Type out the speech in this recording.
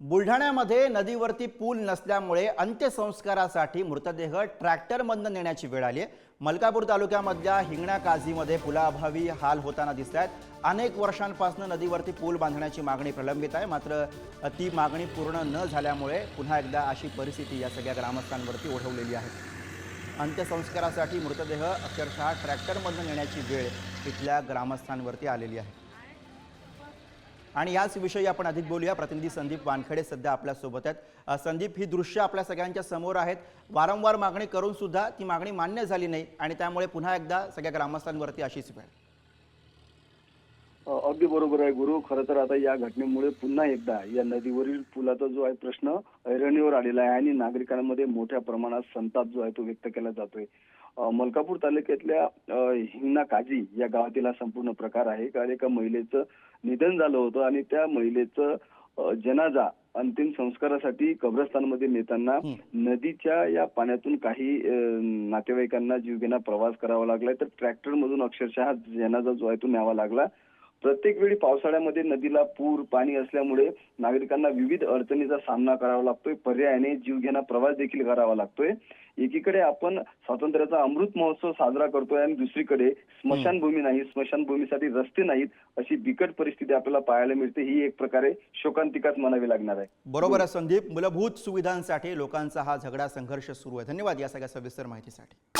बुलढाण्यामध्ये नदीवरती पूल नसल्यामुळे अंत्यसंस्कारासाठी मृतदेह ट्रॅक्टरमधनं नेण्याची वेळ आली आहे. मलकापूर तालुक्यामधल्या हिंगणा काझीमध्ये पुलाअभावी हाल होताना दिसत आहेत अनेक वर्षांपासून नदीवरती पूल बांधण्याची मागणी प्रलंबित आहे. मात्र ती मागणी पूर्ण न झाल्यामुळे पुन्हा एकदा अशी परिस्थिती या सगळ्या ग्रामस्थांवरती ओढवलेली आहे. अंत्यसंस्कारासाठी मृतदेह अक्षरशः ट्रॅक्टरमधून नेण्याची वेळ इथल्या ग्रामस्थांवरती आलेली आहे. आणि याच विषयी आपण अधिक बोलूया. प्रतिनिधी संदीप वानखेडे सध्या आपल्यासोबत आहेत. संदीप ही दृश्य आपल्या सगळ्यांच्या समोर आहेत. वारंवार मागणी करून सुद्धा ती मागणी मान्य झाली नाही आणि त्यामुळे पुन्हा एकदा सगळ्या ग्रामस्थांवरती अशीच वेळ अगदी बरोबर आहे गुरु. खरं तर आता या घटनेमुळे पुन्हा एकदा या नदीवरील पुलाचा जो आहे प्रश्न ऐरणीवर आलेला आहे आणि नागरिकांमध्ये मोठ्या प्रमाणात संताप जो आहे तो व्यक्त केला जातोय. मलकापूर तालुक्यातल्या अ, हिंगणा काजी या गावातील हा संपूर्ण प्रकार आहे. कारण एका महिलेचं निधन झालं होतं आणि त्या महिलेचं जनाजा अंतिम संस्कारासाठी कब्रस्तानमध्ये नेताना नदीच्या या पाण्यातून काही नातेवाईकांना जीवघेणा प्रवास करावा लागलाय. तर ट्रॅक्टर मधून अक्षरशः जनाजा जो आहे तो न्यावा लागला. प्रत्येक वेळी पावसाळ्यामध्ये नदीला पूर पाणी असल्यामुळे नागरिकांना विविध अडचणीचा सामना करावा लागतोय. पर्यायाने जीवघेणा प्रवास देखील करावा लागतोय. एकीकडे आपण स्वातंत्र्याचा अमृत महोत्सव साजरा करतोय आणि दुसरीकडे स्मशानभूमी नाही स्मशानभूमीसाठी रस्ते नाहीत अशी बिकट परिस्थिती आपल्याला पाहायला मिळते. ही एक प्रकारे शोकांतिकाच म्हणावी लागणार आहे. बरोबर आहे संदीप. मूलभूत सुविधांसाठी लोकांचा हा झगडा संघर्ष सुरू आहे. धन्यवाद या सगळ्या सविस्तर माहितीसाठी.